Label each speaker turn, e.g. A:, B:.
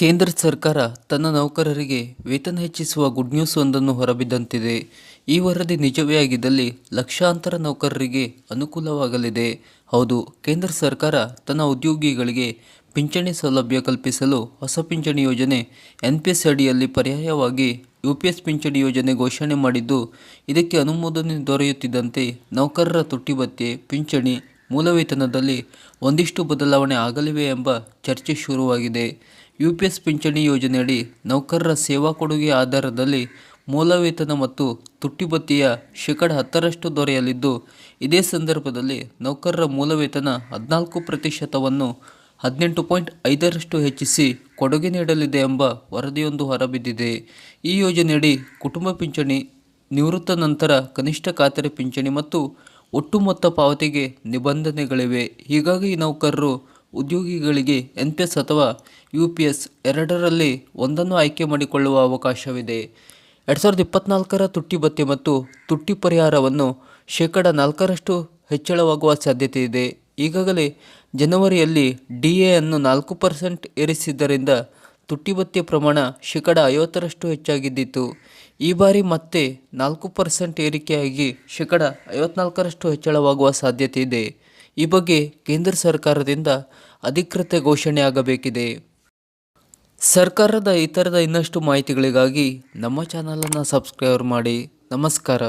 A: ಕೇಂದ್ರ ಸರ್ಕಾರ ತನ್ನ ನೌಕರರಿಗೆ ವೇತನ ಹೆಚ್ಚಿಸುವ ಗುಡ್ ನ್ಯೂಸ್ ಒಂದನ್ನು ಹೊರಬಿದ್ದಂತಿದೆ. ಈ ವರದಿ ನಿಜವೇ ಆಗಿದ್ದಲ್ಲಿ ಲಕ್ಷಾಂತರ ನೌಕರರಿಗೆ ಅನುಕೂಲವಾಗಲಿದೆ. ಹೌದು, ಕೇಂದ್ರ ಸರ್ಕಾರ ತನ್ನ ಉದ್ಯೋಗಿಗಳಿಗೆ ಪಿಂಚಣಿ ಸೌಲಭ್ಯ ಕಲ್ಪಿಸಲು ಹೊಸ ಪಿಂಚಣಿ ಯೋಜನೆ ಎನ್ ಪಿ ಎಸ್ ಅಡಿಯಲ್ಲಿ ಪರ್ಯಾಯವಾಗಿ ಯು ಪಿ ಎಸ್ ಪಿಂಚಣಿ ಯೋಜನೆ ಘೋಷಣೆ ಮಾಡಿದ್ದು, ಇದಕ್ಕೆ ಅನುಮೋದನೆ ದೊರೆಯುತ್ತಿದ್ದಂತೆ ನೌಕರರ ತುಟ್ಟಿ ಭತ್ಯೆ, ಪಿಂಚಣಿ ಮೂಲ ವೇತನದಲ್ಲಿ ಒಂದಿಷ್ಟು ಬದಲಾವಣೆ ಆಗಲಿವೆ ಎಂಬ ಚರ್ಚೆ ಶುರುವಾಗಿದೆ. ಯು ಪಿ ಎಸ್ ಪಿಂಚಣಿ ಯೋಜನೆಯಡಿ ನೌಕರರ ಸೇವಾ ಕೊಡುಗೆ ಆಧಾರದಲ್ಲಿ ಮೂಲ ವೇತನ ಮತ್ತು ತುಟ್ಟಿಬತ್ತಿಯ ಶೇಕಡ ಹತ್ತರಷ್ಟು ದೊರೆಯಲಿದ್ದು, ಇದೇ ಸಂದರ್ಭದಲ್ಲಿ ನೌಕರರ ಮೂಲ ವೇತನ ಹದಿನಾಲ್ಕು ಪ್ರತಿಶತವನ್ನು ಹದಿನೆಂಟು ಪಾಯಿಂಟ್ ಐದರಷ್ಟು ಹೆಚ್ಚಿಸಿ ಕೊಡುಗೆ ನೀಡಲಿದೆ ಎಂಬ ವರದಿಯೊಂದು ಹೊರಬಿದ್ದಿದೆ. ಈ ಯೋಜನೆಯಡಿ ಕುಟುಂಬ ಪಿಂಚಣಿ ನಿವೃತ್ತ ನಂತರ ಕನಿಷ್ಠ ಖಾತರಿ ಪಿಂಚಣಿ ಮತ್ತು ಒಟ್ಟು ಮೊತ್ತ ಪಾವತಿಗೆ ನಿಬಂಧನೆಗಳಿವೆ. ಹೀಗಾಗಿ ನೌಕರರು ಉದ್ಯೋಗಿಗಳಿಗೆ ಎನ್ ಪಿ ಎಸ್ ಅಥವಾ ಯು ಪಿ ಎಸ್ ಎರಡರಲ್ಲಿ ಒಂದನ್ನು ಆಯ್ಕೆ ಮಾಡಿಕೊಳ್ಳುವ ಅವಕಾಶವಿದೆ. ಎರಡು ಸಾವಿರದ ಇಪ್ಪತ್ನಾಲ್ಕರ ತುಟ್ಟಿ ಭತ್ಯೆ ಮತ್ತು ತುಟ್ಟಿ ಪರಿಹಾರವನ್ನು ಶೇಕಡ ನಾಲ್ಕರಷ್ಟು ಹೆಚ್ಚಳವಾಗುವ ಸಾಧ್ಯತೆ ಇದೆ. ಈಗಾಗಲೇ ಜನವರಿಯಲ್ಲಿ ಡಿ ಎ ಅನ್ನು ನಾಲ್ಕು ಪರ್ಸೆಂಟ್ ಏರಿಸಿದ್ದರಿಂದ ತುಟ್ಟಿ ಭತ್ಯೆ ಪ್ರಮಾಣ ಶೇಕಡ ಐವತ್ತರಷ್ಟು ಹೆಚ್ಚಾಗಿದ್ದಿತ್ತು. ಈ ಬಾರಿ ಮತ್ತೆ ನಾಲ್ಕು ಪರ್ಸೆಂಟ್ ಏರಿಕೆಯಾಗಿ ಶೇಕಡ ಐವತ್ನಾಲ್ಕರಷ್ಟು ಹೆಚ್ಚಳವಾಗುವ ಸಾಧ್ಯತೆ ಇದೆ. ಈ ಬಗ್ಗೆ ಕೇಂದ್ರ ಸರ್ಕಾರದಿಂದ ಅಧಿಕೃತ ಘೋಷಣೆ ಆಗಬೇಕಿದೆ. ಸರ್ಕಾರದ ಇತರದ ಇನ್ನಷ್ಟು ಮಾಹಿತಿಗಳಿಗಾಗಿ ನಮ್ಮ ಚಾನಲನ್ನು ಸಬ್ಸ್ಕ್ರೈಬ್ ಮಾಡಿ. ನಮಸ್ಕಾರ.